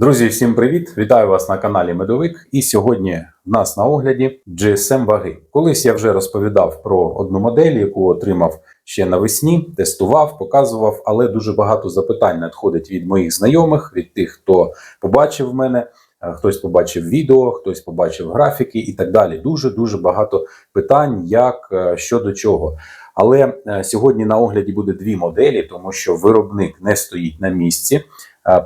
Друзі, всім привіт! Вітаю вас на каналі Медовик. І сьогодні в нас на огляді GSM ваги. Колись я вже розповідав про одну модель, яку отримав ще навесні, тестував, показував, але дуже багато запитань надходить від моїх знайомих, від тих, хто побачив мене. е, Хтось побачив відео, хтось побачив графіки і так далі. Дуже дуже багато питань, як е, що до чого. Але е, сьогодні на огляді буде дві моделі, тому що виробник не стоїть на місці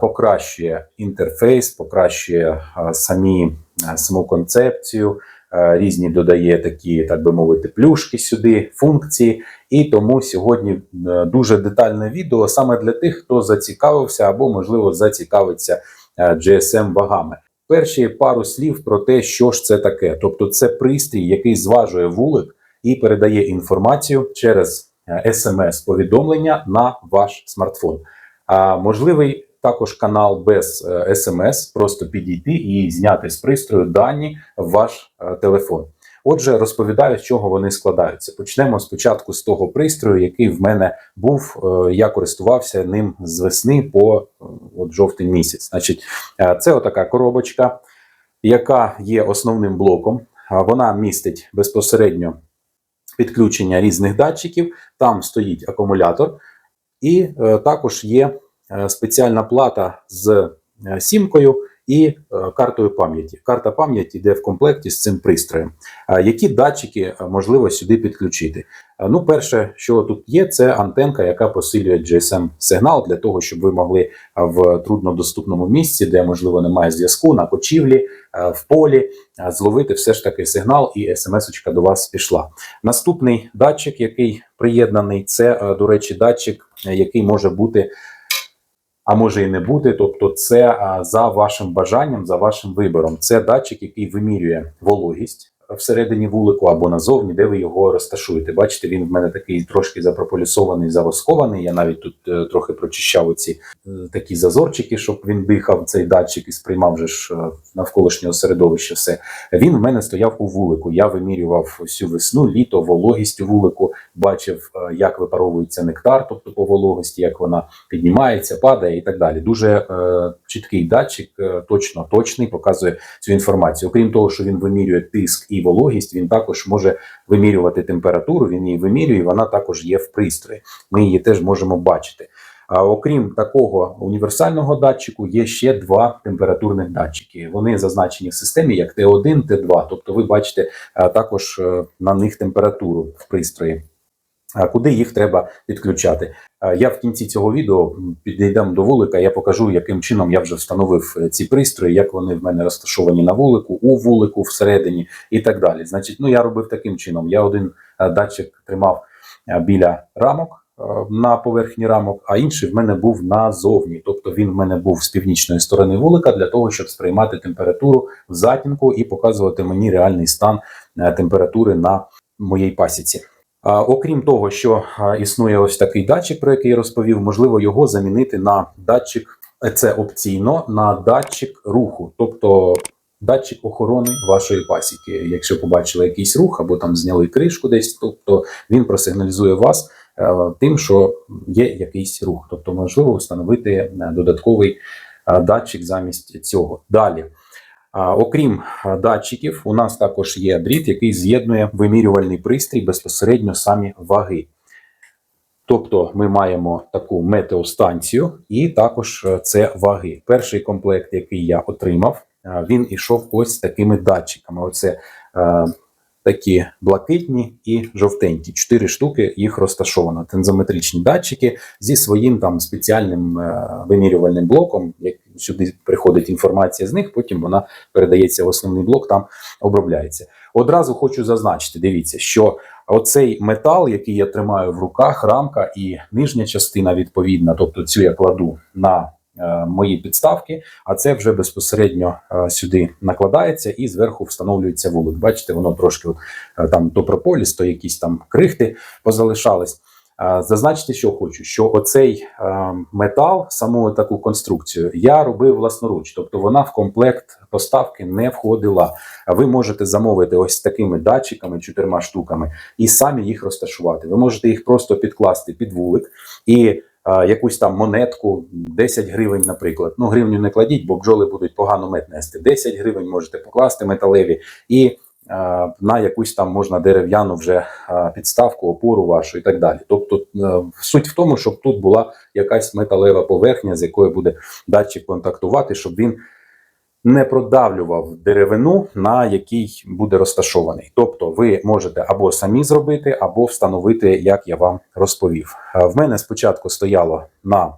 покращує інтерфейс, покращує е, самі е, саму концепцію, е, різні додає такі, так би мовити, плюшки сюди, функції. І тому сьогодні е, дуже детальне відео саме для тих, хто зацікавився або, можливо, зацікавиться е, GSM вагами. Перші пару слів про те, що ж це таке. Тобто, це пристрій, який зважує вулик і передає інформацію через смс-повідомлення на ваш смартфон. А можливий також канал без е, смс, просто підійти і зняти з пристрою дані в ваш е, телефон. Отже, розповідаю, з чого вони складаються. Почнемо спочатку з того пристрою, який в мене був. е, Я користувався ним з весни по от жовтий місяць. Значить, це отака коробочка, яка є основним блоком. Вона містить безпосередньо підключення різних датчиків. Там стоїть акумулятор, і також є спеціальна плата з е, сімкою і е, картою пам'яті. Карта пам'яті йде в комплекті з цим пристроєм. Е, Які датчики е, можливо сюди підключити? Е, Ну, перше, що тут є, це антенка, яка посилює GSM сигнал для того, щоб ви могли е, в труднодоступному місці, де можливо немає зв'язку, на кочівлі, е, в полі е, зловити все ж таки сигнал, і смс-очка до вас пішла. Наступний датчик, який приєднаний, це, е, до речі, датчик, е, який може бути, а може і не бути. Тобто, це за вашим бажанням, за вашим вибором. Це датчик, який вимірює вологість. Всередині вулику або назовні, де ви його розташуєте. Бачите, він в мене такий трошки запрополісований, завоскований. Я навіть тут е, трохи прочищав оці е, такі зазорчики, щоб він дихав цей датчик і сприймав же ж е, навколишнього середовища все. Він в мене стояв у вулику. Я вимірював всю весну, літо, вологість у вулику, бачив, як випаровується нектар, тобто по вологості, як вона піднімається, падає і так далі. Дуже е, чіткий датчик, точно точний, показує цю інформацію. Окрім того, що він вимірює тиск і вологість, він також може вимірювати температуру. Він її вимірює, і вона також є в пристрої. Ми її теж можемо бачити. А окрім такого універсального датчику, є ще два температурних датчики. Вони зазначені в системі як Т1, Т2. Тобто, ви бачите також е, на них температуру в пристрої. Куди їх треба підключати? Я в кінці цього відео підійдемо до вулика. Я покажу, яким чином я вже встановив е, ці пристрої, як вони в мене розташовані на вулику, у вулику всередині і так далі. Значить, ну я робив таким чином. Я один е, датчик тримав е, біля рамок е, на поверхні рамок, а інший в мене був назовні. Тобто він в мене був з північної сторони вулика для того, щоб сприймати температуру в затінку і показувати мені реальний стан е, температури на моїй пасіці. Окрім того, що існує ось такий датчик, про який я розповів, можливо його замінити на датчик, е, це опційно на датчик руху, тобто датчик охорони вашої пасіки. Якщо побачили якийсь рух або там зняли кришку десь, тобто він просигналізує вас е, тим, що є якийсь рух. Тобто, можливо встановити е, додатковий датчик замість цього. Далі. Окрім датчиків, у нас також є дріт, який з'єднує вимірювальний пристрій безпосередньо самі ваги. Тобто ми маємо таку метеостанцію і також е, це ваги. Перший комплект, який я отримав, він ішов ось такими датчиками. Оце е, такі блакитні і жовтенькі. Чотири штуки їх розташовано. Тензометричні датчики зі своїм там спеціальним е, вимірювальним блоком. Як сюди приходить інформація з них, потім вона передається в основний блок, там обробляється. Одразу хочу зазначити: дивіться, що оцей метал, який я тримаю в руках, рамка і нижня частина відповідна, тобто цю я кладу на е, мої підставки, а це вже безпосередньо е, сюди накладається і зверху встановлюється вулик. Бачите, воно трошки от, е, там то прополіс, то якісь там крихти позалишались. Зазначити, що хочу, що оцей метал, саму таку конструкцію, я робив власноруч, тобто вона в комплект поставки не входила. Ви можете замовити ось такими датчиками, чотирма штуками, і самі їх розташувати. Ви можете їх просто підкласти під вулик і якусь там монетку, 10 гривень, наприклад. Ну, гривню не кладіть, бо бджоли будуть погано мед нести. 10 гривень можете покласти металеві і на якусь там можна дерев'яну вже підставку, опору вашу і так далі. Тобто е, суть в тому, щоб тут була якась металева поверхня, з якою буде датчик контактувати, щоб він не продавлював деревину, на якій буде розташований. Тобто, ви можете або самі зробити, або встановити, як я вам розповів. Е, В мене спочатку стояло на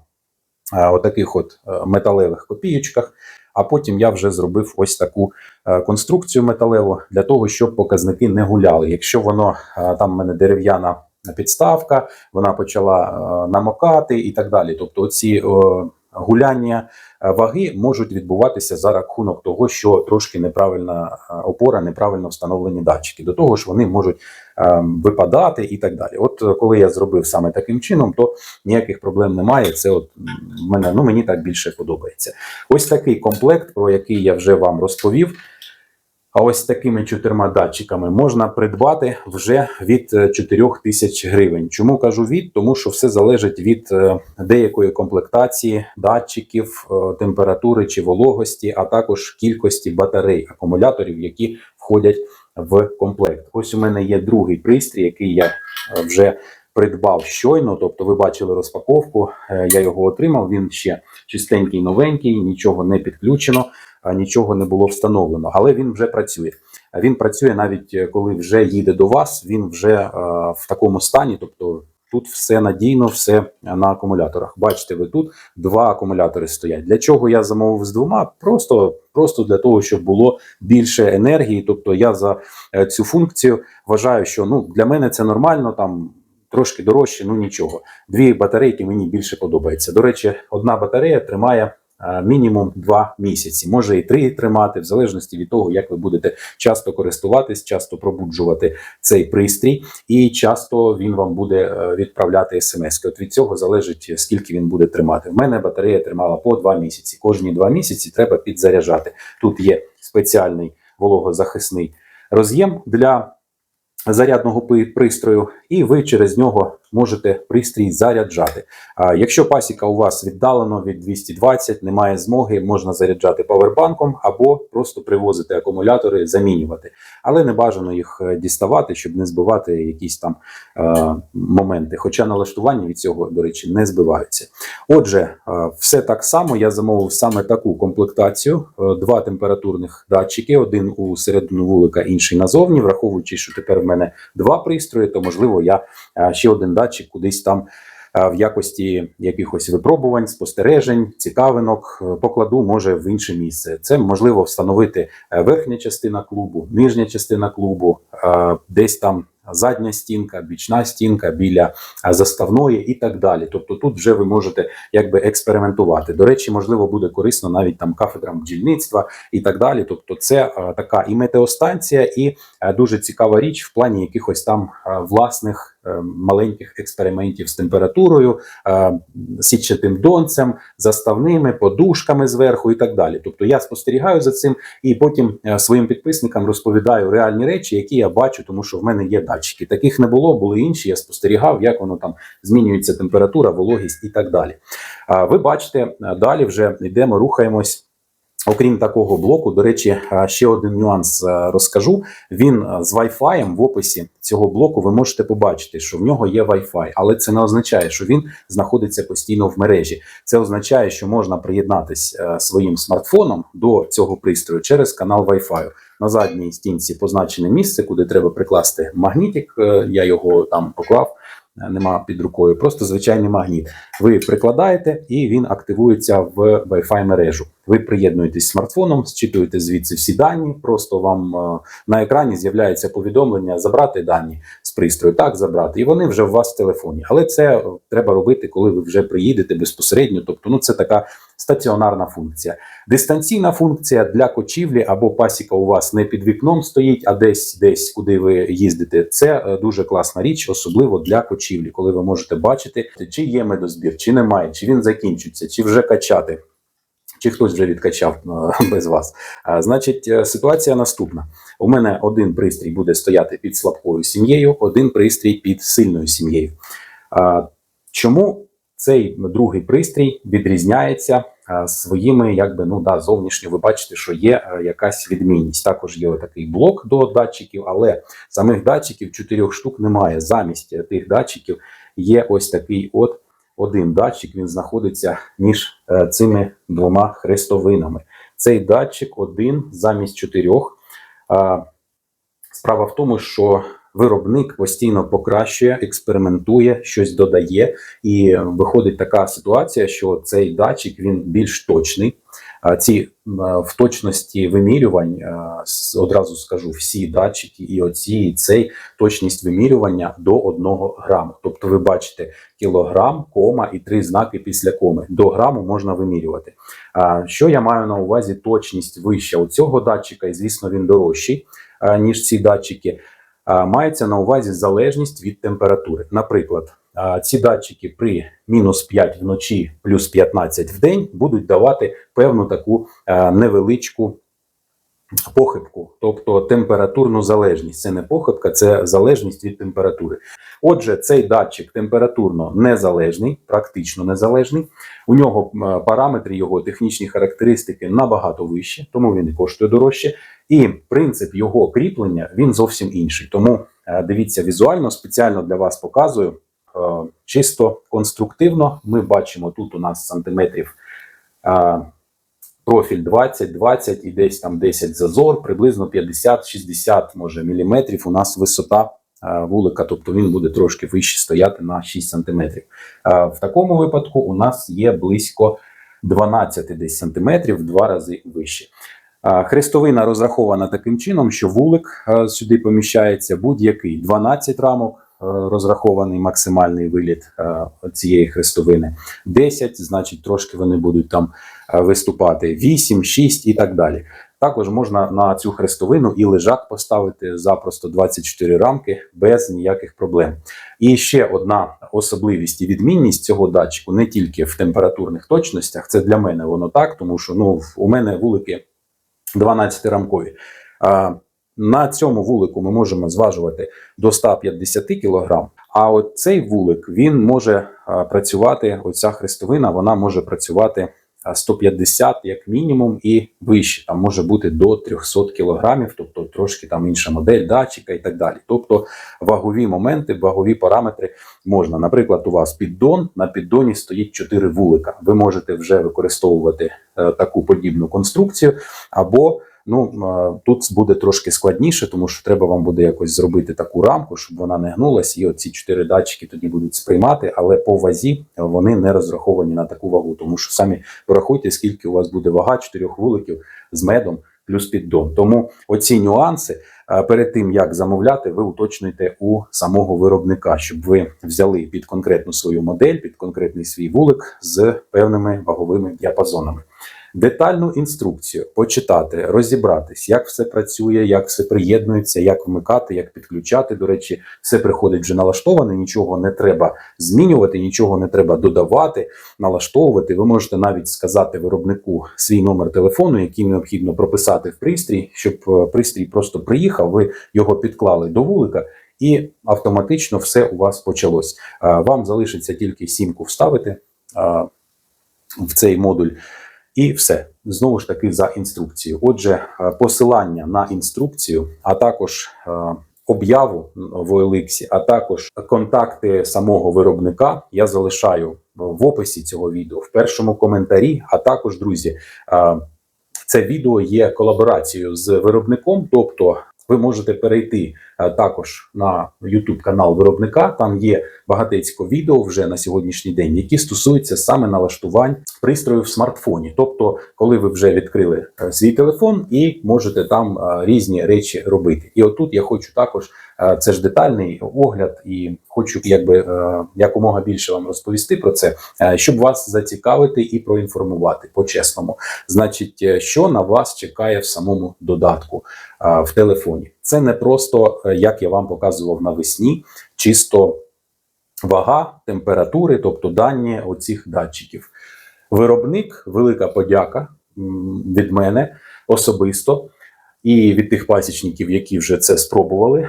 е, отаких от е, металевих копієчках, а потім я вже зробив ось таку е, конструкцію металеву для того, щоб показники не гуляли. Якщо воно е, там в мене дерев'яна підставка, вона почала е, намокати і так далі. Тобто, оці гуляння е, ваги можуть відбуватися за рахунок того, що трошки неправильна е, опора, неправильно встановлені датчики. До того ж, вони можуть е, випадати і так далі. От коли я зробив саме таким чином, то ніяких проблем немає. Це от мене ну мені так більше подобається. Ось такий комплект, про який я вже вам розповів. А ось такими чотирма датчиками можна придбати вже від 4 тисяч гривень. Чому кажу від? Тому що все залежить від е, деякої комплектації датчиків, е, температури чи вологості, а також кількості батарей акумуляторів, які входять в комплект. Ось у мене є другий пристрій, який я е, вже придбав щойно. Тобто, ви бачили розпаковку. е, Я його отримав. Він ще чистенький, новенький, нічого не підключено нічого не було встановлено, але він вже працює. Він працює навіть е, коли вже їде до вас, він вже е, в такому стані, тобто тут все надійно, все на акумуляторах. Бачите, ви тут два акумулятори стоять. Для чого я замовив з двома? Просто, просто для того, щоб було більше енергії. Тобто я за е, цю функцію вважаю, що ну для мене це нормально там. Трошки дорожче, ну нічого. Дві батарейки мені більше подобається. До речі, одна батарея тримає мінімум 2 місяці, може і 3 тримати, в залежності від того, як ви будете часто користуватись, часто пробуджувати цей пристрій, і часто він вам буде е, відправляти смс. От від цього залежить, скільки він буде тримати. В мене батарея тримала по 2 місяці. Кожні 2 місяці треба підзаряджати. Тут є спеціальний вологозахисний роз'єм для зарядного пристрою, і ви через нього можете пристрій заряджати. А якщо пасіка у вас віддалено від 220, немає змоги, можна заряджати павербанком або просто привозити акумулятори, замінювати. Але не бажано їх е, діставати, щоб не збивати якісь там е, моменти. Хоча налаштування від цього, до речі, не збиваються. Отже, е, все так само. Я замовив саме таку комплектацію: Е, два температурних датчики, один у середину вулика, інший назовні. Враховуючи, що тепер в мене два пристрої, то можливо я е, ще один датчик кудись там. е, В якості якихось випробувань, спостережень, цікавинок е, покладу може в інше місце. Це можливо встановити е, верхня частина клубу, нижня частина клубу, десь там задня стінка, бічна стінка біля заставної і так далі. Тобто тут вже ви можете якби експериментувати. До речі, можливо, буде корисно навіть там кафедрам бджільництва і так далі. Тобто, це е, така і метеостанція, і е, дуже цікава річ в плані якихось там е, власних. Е, Маленьких експериментів з температурою, е, сітчатим донцем, заставними подушками зверху і так далі. Тобто я спостерігаю за цим і потім е, своїм підписникам розповідаю реальні речі, які я бачу, тому що в мене є датчики. Таких не було, були інші. Я спостерігав, як воно там змінюється температура, вологість і так далі. Ви бачите, далі вже йдемо, рухаємось. Окрім такого блоку, до речі, е, ще один нюанс е, розкажу. Він е, з Wi-Fi в описі цього блоку ви можете побачити, що в нього є Wi-Fi, але це не означає, що він знаходиться постійно в мережі. Це означає, що можна приєднатись своїм смартфоном до цього пристрою через канал Wi-Fi. На задній стінці позначене місце, куди треба прикласти магнітик. Я його там поклав. Нема під рукою, просто звичайний магніт. Ви прикладаєте і він активується в Wi-Fi мережу. Ви приєднуєтесь смартфоном, зчитуєте звідси всі дані. Просто вам е, на екрані з'являється повідомлення забрати дані з пристрою. Так, забрати, і вони вже у вас в телефоні. Але це е, треба робити, коли ви вже приїдете безпосередньо. Тобто, ну це така стаціонарна функція. Дистанційна функція для кочівлі або пасіка у вас не під вікном стоїть, а десь, десь куди ви їздите. Це е, дуже класна річ, особливо для кочівлі, коли ви можете бачити, чи є медозбір, чи немає, чи він закінчується, чи вже качати. Чи хтось вже відкачав е, без вас? Значить, е, ситуація наступна: у мене один пристрій буде стояти під слабкою сім'єю, один пристрій під сильною сім'єю. Чому цей другий пристрій відрізняється е, своїми, якби ну да, зовнішньо ви бачите, що є е, якась відмінність. Також є такий блок до датчиків, але самих датчиків чотирьох штук немає. Замість е, тих датчиків є ось такий от один датчик. Він знаходиться між е, цими двома хрестовинами. Цей датчик один замість чотирьох. Справа в тому, що виробник постійно покращує, експериментує, щось додає, і виходить така ситуація, що цей датчик він більш точний. Ці в точності вимірювань одразу скажу всі датчики, і оці, і цей точність вимірювання до 1 граму. Тобто, ви бачите кілограм, кома і три знаки після коми. До граму можна вимірювати. Що я маю на увазі? Точність вища у цього датчика, і звісно, він дорожчий ніж ці датчики. Мається на увазі залежність від температури. Наприклад, ці датчики при мінус 5 вночі, плюс 15 в день будуть давати певну таку невеличку похибку, тобто температурну залежність. Це не похибка, це залежність від температури. Отже, цей датчик температурно незалежний, практично незалежний. У нього параметри, його технічні характеристики набагато вищі, тому він і коштує дорожче. І принцип його кріплення він зовсім інший. Тому е, дивіться візуально, спеціально для вас показую. Е, Чисто конструктивно ми бачимо тут у нас сантиметрів е, профіль 20, 20 і десь там 10 зазор, приблизно 50-60 може міліметрів. У нас висота вулика, тобто він буде трошки вище стояти на 6 сантиметрів. В такому випадку у нас є близько 12 десь сантиметрів, в два рази вище. Хрестовина розрахована таким чином, що вулик сюди поміщається будь-який 12 рамок. Розрахований максимальний виліт цієї хрестовини. 10, значить, трошки вони будуть там виступати. 8, 6 і так далі. Також можна на цю хрестовину і лежак поставити запросто 24 рамки без ніяких проблем. І ще одна особливість і відмінність цього датчику не тільки в температурних точностях, це для мене воно так, тому що ну, у мене вулики 12-рамкові. А, на цьому вулику ми можемо зважувати до 150 кг, а от цей вулик він може працювати, оця хрестовина, вона може працювати 150 як мінімум і вище. Там може бути до 300 кг, тобто трошки там інша модель датчика і так далі. Тобто вагові моменти, вагові параметри можна. Наприклад, у вас піддон, на піддоні стоїть 4 вулика. Ви можете вже використовувати е, таку подібну конструкцію, або ну е, тут буде трошки складніше, тому що треба вам буде якось зробити таку рамку, щоб вона не гнулась, і оці 4 датчики тоді будуть сприймати, але по вазі вони не розраховані на таку вагу, тому що самі порахуйте, скільки у вас буде вага 4 вуликів з медом плюс піддон. Тому оці нюанси е, перед тим як замовляти, ви уточнюєте у самого виробника, щоб ви взяли під конкретну свою модель, під конкретний свій вулик з певними ваговими діапазонами. Детальну інструкцію почитати, розібратись, як все працює, як все приєднується, як вмикати, як підключати. До речі, все приходить вже налаштоване, нічого не треба змінювати, нічого не треба додавати, налаштовувати. Ви можете навіть сказати виробнику свій номер телефону, який необхідно прописати в пристрій, щоб е, пристрій просто приїхав, ви його підклали до вулика. І автоматично все у вас почалось. Е, Вам залишиться тільки сімку вставити е, в цей модуль, і все знову ж таки за інструкцією. Отже, е, посилання на інструкцію, а також е, об'яву в OLX, а також контакти самого виробника я залишаю в описі цього відео, в першому коментарі. А також, друзі, е, це відео є колаборацією з виробником, тобто. Ви можете перейти е, також на YouTube канал виробника. Там є багатецько відео вже на сьогоднішній день, які стосуються саме налаштувань пристрою в смартфоні. Тобто, коли ви вже відкрили е, свій телефон і можете там е, різні речі робити. І отут я хочу також це ж детальний огляд, і хочу якби е, якомога більше вам розповісти про це, е, щоб вас зацікавити і проінформувати по-чесному. Значить, е, що на вас чекає в самому додатку е, в телефоні? Це не просто е, як я вам показував навесні, чисто вага, температури, тобто дані оцих датчиків. Виробник, велика подяка від мене особисто. І від тих пасічників, які вже це спробували.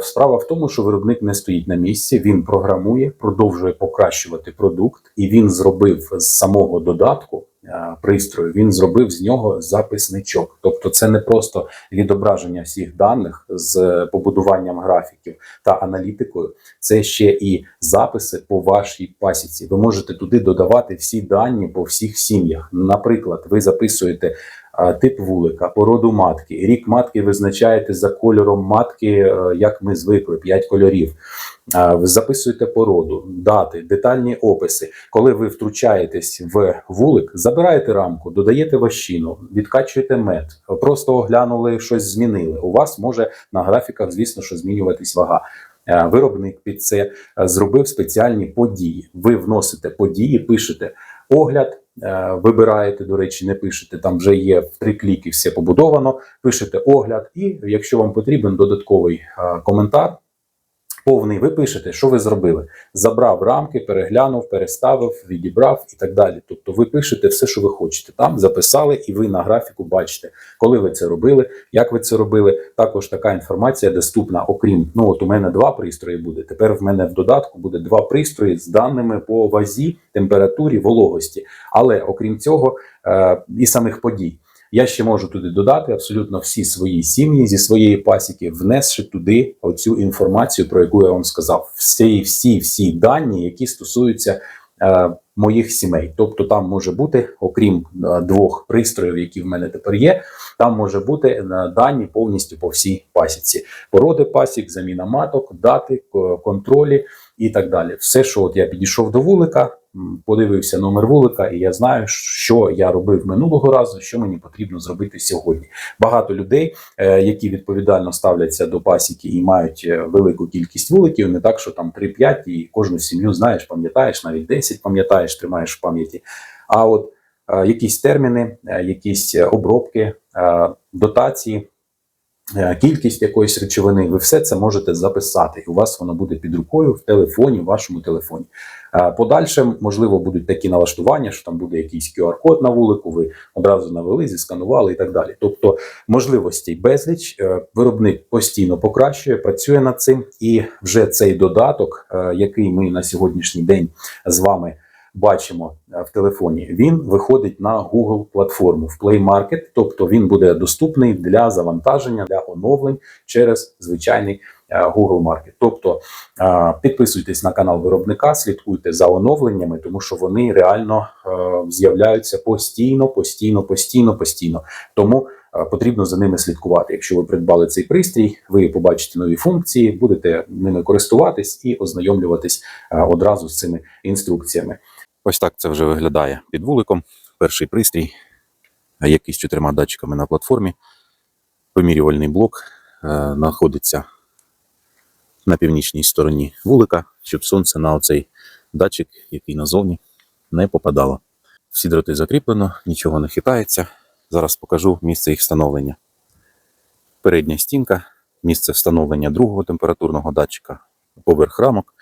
Справа в тому, що виробник не стоїть на місці, він програмує, продовжує покращувати продукт, і він зробив з самого додатку пристрою. Він зробив з нього записничок. Тобто, це не просто відображення всіх даних з побудуванням графіків та аналітикою. Це ще і записи по вашій пасіці. Ви можете туди додавати всі дані по всіх сім'ях. Наприклад, ви записуєте тип вулика, породу матки. Рік матки визначаєте за кольором матки, е, як ми звикли, 5 кольорів. Записуєте породу, дати, детальні описи. Коли ви втручаєтесь в вулик, забираєте рамку, додаєте вощину, відкачуєте мед, просто оглянули, щось змінили. У вас може на графіках, звісно, що змінюватись вага. Е, Виробник під це е, зробив спеціальні події. Ви вносите події, пишете огляд, е, вибираєте, до речі, не пишете. Там вже є в три кліки все побудовано. Пишете огляд, і якщо вам потрібен додатковий е, коментар. Повний ви пишете, що ви зробили. Забрав рамки, переглянув, переставив, відібрав і так далі. Тобто ви пишете все, що ви хочете. Там записали, і ви на графіку бачите, коли ви це робили, як ви це робили. Також така інформація доступна, окрім ну от у мене два пристрої буде. Тепер в мене в додатку буде два пристрої з даними по вазі, температурі, вологості. Але окрім цього, е, і самих подій. Я ще можу туди додати абсолютно всі свої сім'ї зі своєї пасіки, внесши туди оцю інформацію, про яку я вам сказав. Всі, всі, всі дані, які стосуються е, моїх сімей. Тобто там може бути, окрім е, двох пристроїв, які в мене тепер є, там може бути е, дані повністю по всій пасіці. Породи пасік, заміна маток, дати, контролі і так далі. Все, що от я підійшов до вулика, подивився номер вулика, і я знаю, що я робив минулого разу, що мені потрібно зробити сьогодні. Багато людей, е, які відповідально ставляться до пасіки і мають е, велику кількість вуликів, не так, що там 3-5 і кожну сім'ю знаєш, пам'ятаєш, навіть 10 пам'ятаєш, тримаєш в пам'яті. А от е, якісь терміни, якісь обробки, дотації. Кількість якоїсь речовини, ви все це можете записати, у вас воно буде під рукою в телефоні, в вашому телефоні. Е, Подальше, можливо, будуть такі налаштування, що там буде якийсь QR-код на вулику, ви одразу навели, зісканували і так далі. Тобто можливостей безліч. Е, Виробник постійно покращує, працює над цим, і вже цей додаток, е, який ми на сьогоднішній день з вами бачимо е, в телефоні, він виходить на Google платформу в Play Market, тобто він буде доступний для завантаження для оновлень через звичайний е, Google Market. Тобто е, підписуйтесь на канал виробника, слідкуйте за оновленнями, тому що вони реально з'являються постійно, постійно, постійно, постійно. Тому потрібно за ними слідкувати. Якщо ви придбали цей пристрій, ви побачите нові функції, будете ними користуватись і ознайомлюватись одразу з цими інструкціями. Ось так це вже виглядає під вуликом. Перший пристрій, який з чотирма датчиками на платформі. Вимірювальний блок е, знаходиться на північній стороні вулика, щоб сонце на оцей датчик, який назовні, не попадало. Всі дроти закріплено, нічого не хитається. Зараз покажу місце їх встановлення. Передня стінка, місце встановлення другого температурного датчика, поверх рамок.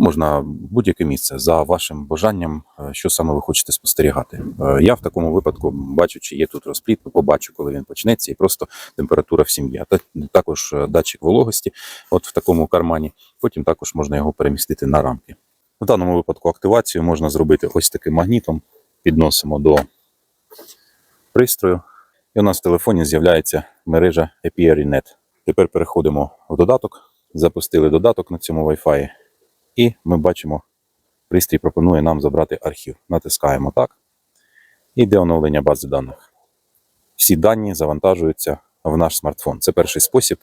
Можна будь-яке місце за вашим бажанням, е, що саме ви хочете спостерігати. Е, Я в такому випадку бачу, чи є тут розпліт, побачу, коли він почнеться, і просто температура в сім'ї. Також е, датчик вологості, от в такому кармані. Потім також можна його перемістити на рамки. В даному випадку активацію можна зробити ось таким магнітом. Підносимо до пристрою, і у нас в телефоні з'являється мережа Apiary.net. Тепер переходимо в додаток. Запустили додаток на цьому Wi-Fi. І ми бачимо, пристрій пропонує нам забрати архів. Натискаємо так. І йде оновлення бази даних. Всі дані завантажуються в наш смартфон. Це перший спосіб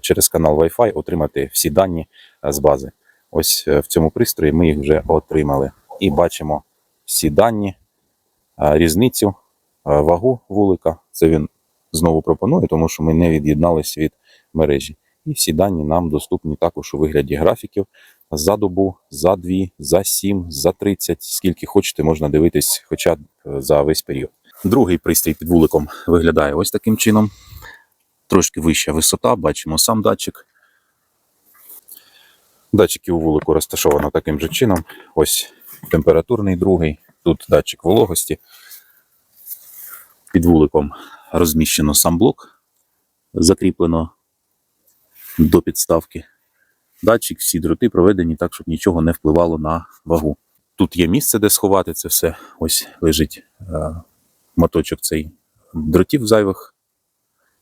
через канал Wi-Fi отримати всі дані з бази. Ось е, в цьому пристрої ми їх вже отримали. І бачимо всі дані, різницю, вагу вулика. Це він знову пропонує, тому що ми не від'єдналися від мережі. І всі дані нам доступні також у вигляді графіків за добу, за дві, за сім, за 30, скільки хочете, можна дивитись, хоча б е, за весь період. Другий пристрій під вуликом виглядає ось таким чином. Трошки вища висота, бачимо сам датчик. Датчики у вулику розташовано таким же чином. Ось температурний другий, тут датчик вологості. Під вуликом розміщено сам блок закріплено до підставки. Датчик, всі дроти проведені так, щоб нічого не впливало на вагу. Тут є місце, де сховати це все. Ось лежить е, моточок цей дротів зайвих,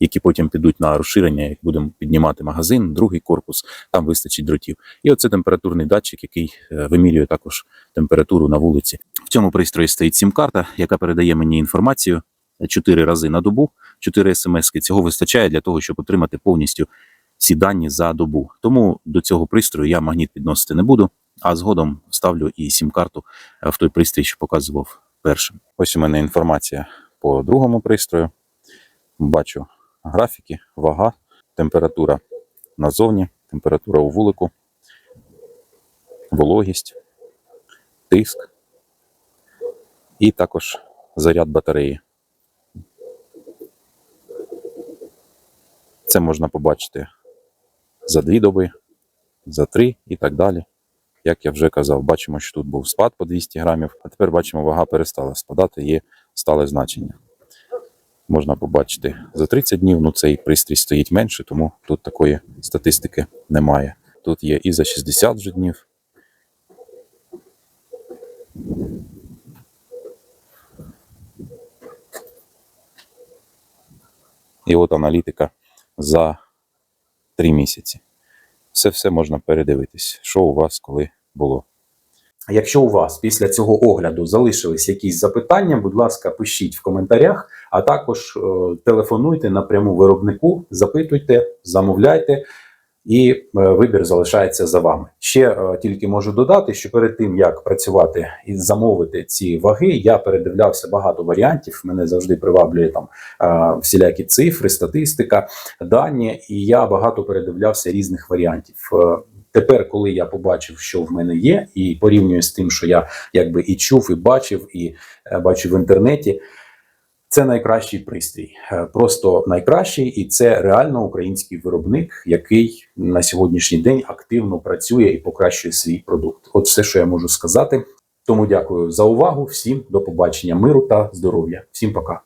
які потім підуть на розширення, як будемо піднімати магазин, другий корпус, там вистачить дротів. І оце температурний датчик, який е, вимірює також температуру на вулиці. В цьому пристрої стоїть сім-карта, яка передає мені інформацію 4 рази на добу, 4 смс. Цього вистачає для того, щоб отримати повністю всі дані за добу. Тому до цього пристрою я магніт підносити не буду, а згодом вставлю і сім-карту е, в той пристрій, що показував першим. Ось у мене інформація по другому пристрою. Бачу графіки, вага, температура назовні, температура у вулику, вологість, тиск і також заряд батареї. Це можна побачити за дві доби, за три і так далі. Як я вже казав, бачимо, що тут був спад по 200 грамів, а тепер бачимо, вага перестала спадати, є стале значення. Можна побачити за 30 днів, ну цей пристрій стоїть менше, тому тут такої статистики немає. Тут є і за 60 вже днів. І от аналітика за 3 місяці. Це все можна передивитись, що у вас коли було. Якщо у вас після цього огляду залишились якісь запитання, будь ласка, пишіть в коментарях, а також е, телефонуйте напряму виробнику, запитуйте, замовляйте, і е, вибір залишається за вами. Ще е, тільки можу додати, що перед тим як працювати і замовити ці ваги, я передивлявся багато варіантів. Мене завжди приваблює там е, всілякі цифри, статистика, дані, і я багато передивлявся різних варіантів. Тепер, коли я побачив, що в мене є, і порівнюю з тим, що я якби і чув, і бачив, і бачив в інтернеті, це найкращий пристрій. Е, Просто найкращий, і це реально український виробник, який на сьогоднішній день активно працює і покращує свій продукт. От все, що я можу сказати. Тому дякую за увагу. Всім до побачення, миру та здоров'я. Всім пока.